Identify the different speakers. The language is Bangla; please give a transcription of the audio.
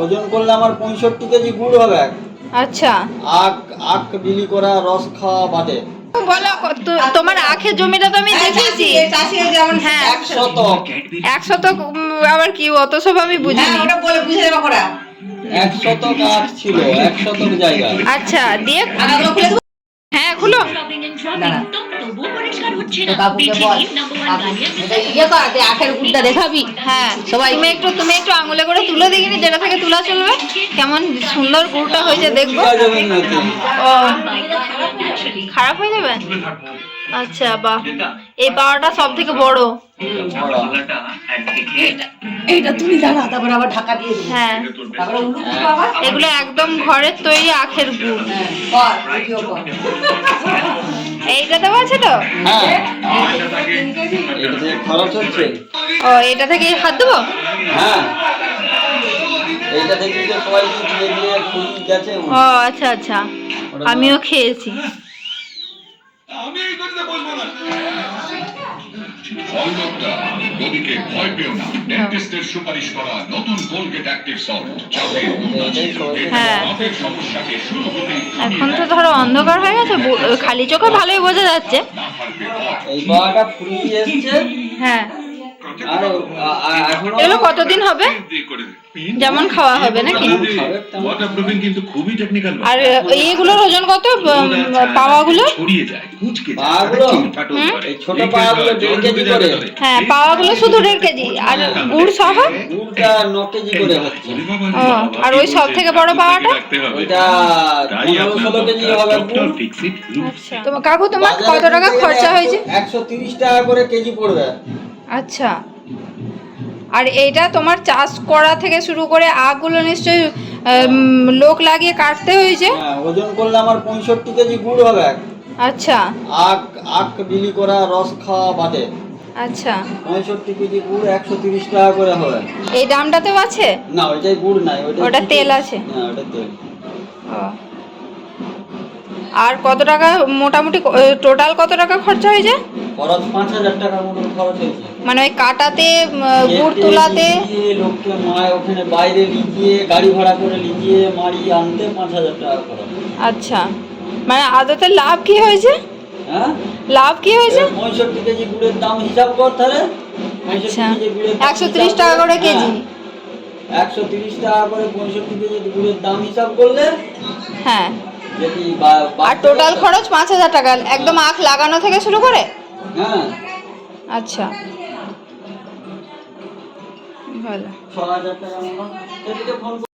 Speaker 1: ওজন করলে আমার পঁয়ষট্টি কেজি গুড় হবে।
Speaker 2: আচ্ছা।
Speaker 1: আখ আখ বিলি করা রস খাওয়া বাদে।
Speaker 2: বলো তোমার আখের জমিটা তো আমি দেখেছি।
Speaker 3: যেমন
Speaker 2: হ্যাঁ।
Speaker 1: এক শতক
Speaker 2: এক শতক আবার কি অত সব আমি
Speaker 3: হ্যাঁ
Speaker 2: বুঝিনি
Speaker 3: ওটা বলে বুঝে দেবো
Speaker 1: এক শতক আখ ছিল এক শতক জায়গা।
Speaker 2: আচ্ছা দিয়ে হ্যাঁ খুলো।
Speaker 3: দাঁড়া।
Speaker 4: তবুও পরিষ্কার হচ্ছে না।
Speaker 3: বল। এটা ইয়ে কর আখের গুড়টা দেখাবি।
Speaker 2: হ্যাঁ
Speaker 3: সবাই-
Speaker 2: তুমি একটু তুমি একটু আঙুলে করে তুলে দিবি যেটা থেকে তুলা চলবে। কেমন সুন্দর গুড়টা হয়েছে দেখব। ও খারাপ হয়ে যাবে? আচ্ছা বাহ। এই পাওয়াটা সব থেকে বড়।
Speaker 3: এইটা তুমি দাঁড়া তারপর আবার ঢাকা দিয়ে
Speaker 2: হ্যাঁ। এগুলো একদম ঘরের তৈরি আখের গুড়।
Speaker 3: হ্যাঁ কর ভিডিও কর।
Speaker 2: এইটাতেও আছে তো?
Speaker 1: হ্যাঁ। এটা
Speaker 2: ও এটা থেকে হাত দেবো?
Speaker 1: হ্যাঁ। এইটা থেকে সবাই দিয়ে দিয়ে গেছে
Speaker 2: ও আচ্ছা আচ্ছা। আমিও খেয়েছি।
Speaker 5: অলডক্টর রোগীকে ভয় পেও না। ডেন্টিস্টের সুপারিশ করা নতুন কোলগেট অ্যাক্টিভ সল্ট যাতে
Speaker 2: হ্যাঁ।
Speaker 5: দাঁতের সমস্যাকে শুরু
Speaker 2: এখন তো ধরো অন্ধকার হয়ে গেছে বো- খালি চোখে ভালোই বোঝা যাচ্ছে।
Speaker 5: না
Speaker 1: এই ফুরিয়ে এসছে।
Speaker 2: হ্যাঁ। এগুলো কতদিন হবে? যেমন খাওয়া হবে নাকি? আর এইগুলোর ওজন কত? পাওয়াগুলো? হ্যাঁ পাওয়াগুলো শুধু দেড় কেজি। আর গুড় সহ? আর ওই সব থেকে বড় পাওয়াটা? আচ্ছা। তোমার কাকু তোমার কত টাকা খরচা হয়েছে?
Speaker 1: একশো তিরিশ টাকা করে কেজি পড়বে।
Speaker 2: আচ্ছা। আর এইটা তোমার চাষ করা থেকে শুরু করে আগগুলো নিশ্চয়ই লোক লাগিয়ে কাটতে হয়েছে?
Speaker 1: হ্যাঁ ওজন করলে আমার পঁয়ষট্টি কেজি গুড় হবে
Speaker 2: আচ্ছা।
Speaker 1: আখ আখ বিলি করা রস খাওয়া বাদে।
Speaker 2: আচ্ছা।
Speaker 1: পঁয়ষট্টি কেজি গুড় একশো তিরিশ টাকা করে হবে।
Speaker 2: এই দামটাতেও আছে?
Speaker 1: না ওইটাই গুড় নাই
Speaker 2: ওটা তেল আছে।
Speaker 1: হ্যাঁ ওটা তেল।
Speaker 2: আর কত টাকা মোটামুটি টোটাল কত টাকা খরচা হয়েছে?
Speaker 1: খরচ পাঁচ হাজার টাকার মতন খরচ হয়েছে।
Speaker 2: মানে ওই কাটাতে গুড় তোলাতে?
Speaker 1: লোককে মায় ওখানে বাইরে লিজিয়ে গাড়ি ভাড়া করে লিজিয়ে মারি আনতে পাঁচ হাজার টাকা খরচ।
Speaker 2: আচ্ছা। মানে আদতে লাভ কি হয়েছে?
Speaker 1: হ্যাঁ?
Speaker 2: লাভ কি হয়েছে?
Speaker 1: পঁয়ষট্টি কেজি গুড়ের দাম হিসাব কর তাহলে।
Speaker 2: আচ্ছা। একশো তিরিশ টাকা করে কেজি।
Speaker 1: হ্যাঁ। একশো তিরিশ টাকা করে পঁয়ষট্টি কেজি গুড়ের দাম হিসাব করলে
Speaker 2: হ্যাঁ। আর টোটাল খরচ পাঁচ হাজার টাকা। একদম আখ লাগানো থেকে শুরু করে
Speaker 1: হ্যাঁ।
Speaker 2: আচ্ছা। ভালো।
Speaker 1: ছ হাজার টাকা এদিকে ফোন